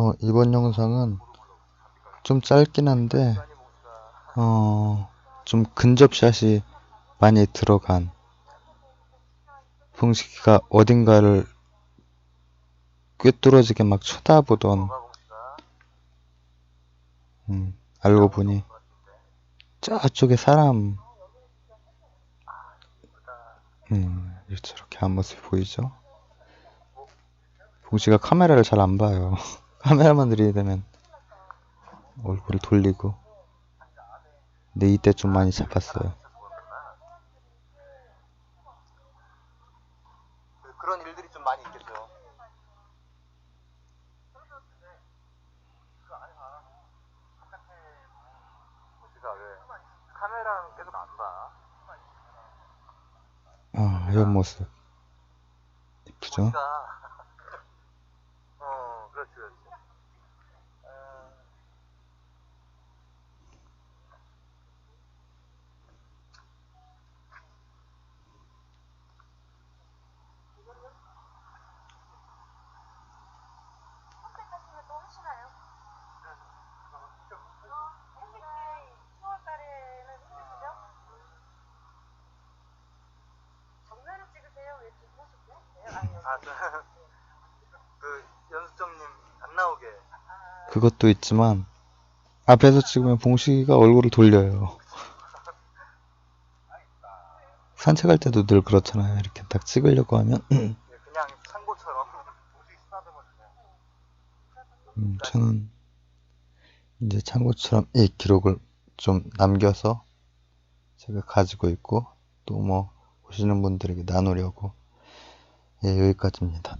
어, 이번 영상은 좀 짧긴 한데, 어, 좀 근접샷이 많이 들어간 봉식이가 어딘가를 꿰뚫어지게 막 쳐다보던, 음, 알고 보니 저쪽에 사람, 음, 저렇게 앞모습이 보이죠? 봉식이가 카메라를 잘 안 봐요. 카메라만 들이대면 얼굴을 돌리고. 근데 이때 좀 많이 잡았어요. 그- 그런 일들이 좀 많이 있겠죠. 카메라는 계속 안 봐. 아, 이런 모습. 이쁘죠? 우리가 어 그렇지 그렇지. 어, 선택하시면 또 하시나요? 햇빛이 10월 달에는 힘드시죠? 정면을 찍으세요? 왜 뒷모습 보세요? 아니요. 아, 저, 그 연수점님 안 나오게. 그것도 있지만, 앞에서 찍으면 봉식이가 얼굴을 돌려요. 산책할 때도 늘 그렇잖아요. 이렇게 딱 찍으려고 하면, 예, 그냥 창고처럼. 음, 저는 이제 참고처럼 이 기록을 좀 남겨서 제가 가지고 있고, 또 뭐, 보시는 분들에게 나누려고, 예, 여기까지입니다.